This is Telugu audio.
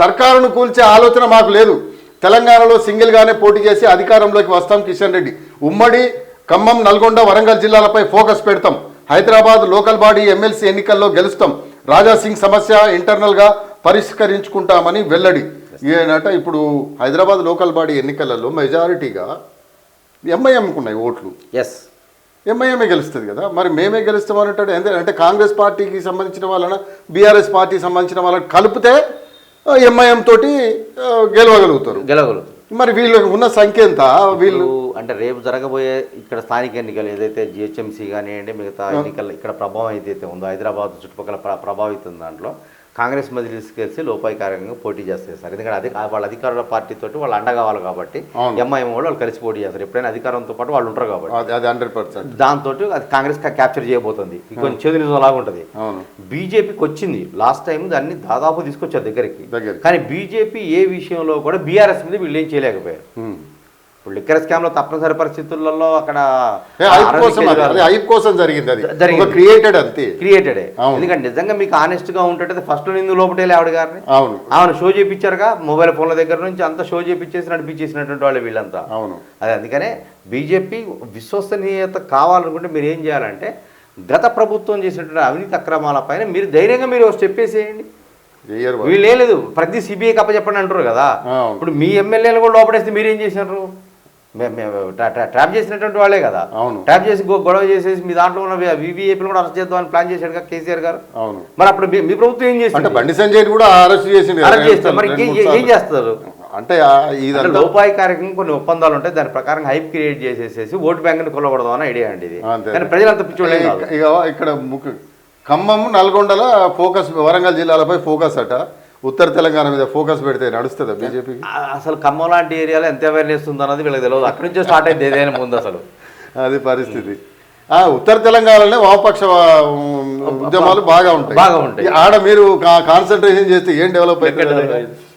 సర్కారును కూల్చే ఆలోచన మాకు లేదు. తెలంగాణలో సింగిల్గానే పోటీ చేసి అధికారంలోకి వస్తాం కిషన్ రెడ్డి. ఉమ్మడి ఖమ్మం నల్గొండ వరంగల్ జిల్లాలపై ఫోకస్ పెడతాం. హైదరాబాద్ లోకల్ బాడీ ఎమ్మెల్సీ ఎన్నికల్లో గెలుస్తాం. రాజా సింగ్ సమస్య ఇంటర్నల్గా పరిష్కరించుకుంటామని వెల్లడి. ఏనట ఇప్పుడు హైదరాబాద్ లోకల్ బాడీ ఎన్నికలలో మెజారిటీగా ఎంఐఎంకు ఉన్నాయి ఓట్లు. ఎస్ ఎంఐఎంఏ గెలుస్తుంది కదా. మరి మేమే గెలుస్తామన్నట్టు ఎందుకంటే అంటే కాంగ్రెస్ పార్టీకి సంబంధించిన వాళ్ళన బీఆర్ఎస్ పార్టీకి సంబంధించిన వాళ్ళని కలిపితే ఎంఐఎం తోటి గెలవగలుగుతారు. గెలవగలరు మరి వీళ్ళకి ఉన్న సంఖ్య ఎంత? వీళ్ళు అంటే రేపు జరగబోయే ఇక్కడ స్థానిక ఎన్నికలు ఏదైతే జిహెచ్ఎంసీ కానివ్వండి మిగతా ఎన్నికలు ఇక్కడ ప్రభావం ఏదైతే ఉందో హైదరాబాద్ చుట్టుపక్కల ప్ర- ప్రభావితం దాంట్లో కాంగ్రెస్ మజిలీస్ కలిసి లోపాయికారంగా పోటీ చేస్తారు సార్. ఎందుకంటే అధిక వాళ్ళ అధికారుల పార్టీ తోటి వాళ్ళు అండ కావాలి కాబట్టి. ఎంఐఎం వాళ్ళు వాళ్ళు కలిసి పోటీ చేస్తారు. ఎప్పుడైనా అధికారంతో పాటు వాళ్ళు ఉంటారు కాబట్టి. అది హండ్రెడ్ పర్సెంట్. దాంతో అది కాంగ్రెస్ క్యాప్చర్ చేయబోతుంది. కొంచెం నిజం లాగా ఉంటుంది. బీజేపీకి వచ్చింది. లాస్ట్ టైం దాన్ని దాదాపు తీసుకొచ్చారు దగ్గరికి. కానీ బీజేపీ ఏ విషయంలో కూడా బీఆర్ఎస్ మీద వీళ్ళు ఏం చేయలేకపోయారు. ఇప్పుడు లిక్కర్ స్కామ్లో తప్పనిసరి పరిస్థితుల్లో అక్కడ కోసం జరిగింది అది. క్రియేటెడ్ అంతే. క్రియేటెడ్ అవును. ఎందుకంటే నిజంగా మీకు ఆనెస్ట్గా ఉంటే ఫస్ట్ నిందు లోపటే ఆవిడ గారిని. అవును. ఆమెను షో చేయించారుగా మొబైల్ ఫోన్ల దగ్గర నుంచి అంతా షో చేయించేసి నడిపించేసినటువంటి వాళ్ళు వీళ్ళంతా. అవును. అదే అందుకనే బీజేపీ విశ్వసనీయత కావాలనుకుంటే మీరు ఏం చేయాలంటే గత ప్రభుత్వం చేసినటువంటి అవినీతి అక్రమాల పైన మీరు ధైర్యంగా మీరు చెప్పేసేయండి. వాళ్ళు. లేదు ప్రతి సిబిఐ కప్ప చెప్పండి అంటారు కదా. ఇప్పుడు మీ ఎమ్మెల్యేలు కూడా లోపడేస్తే మీరు ఏం చేసినారు? ట్రాప్ చేసినటువంటి వాళ్ళే కదా. అవును. ట్రాప్ చేసి గొడవ చేసేసి మీ దాంట్లో ఉన్న వివిఐపీలు కూడా అరెస్ట్ చేద్దామని ప్లాన్ చేశాడు కదా కేసీఆర్ గారు. అవును. మరి అప్పుడు మీ- ప్రభుత్వం ఏం అంటే చేస్తుంది బండి సంజయ్ కూడా అరెస్ట్ చేసింది కదా, అరెస్ట్ చేస్తారు. మరి ఏం. చేస్తారు? అంటే లోపాయికారికంగా కొన్ని ఒప్పందాలు ఉంటాయి. దాని ప్రకారం హైప్ క్రియేట్ చేసేసేసి ఓటు బ్యాంక్ని కొల్లకూడదు అని ఐడియా అండి ఇది. కానీ ప్రజలంతా పిచ్చోళ్ళేం ఇక ఇక్కడ ముఖ్య ఖమ్మం నల్గొండల ఫోకస్ వరంగల్ జిల్లాలపై ఫోకస్ అట. ఉత్తర తెలంగాణ మీద ఫోకస్ పెడితే నడుస్తుందా బీజేపీకి ఆ- అసలు ఖమ్మం లాంటి ఏరియాలో ఎంత అవేర్నెస్ ఉంది అన్నది వీళ్ళకి తెలియదు అక్కడి నుంచే స్టార్ట్ అయింది ఏదైనా ముందు అసలు. అది పరిస్థితి. ఆ ఉత్తర తెలంగాణలోనే వామపక్ష ఉద్యమాలు బాగా ఉంటాయి. బాగా ఉంటాయి. ఆడ మీరు కాన్సన్ట్రేషన్ చేస్తే ఏం డెవలప్ అవుతుంది?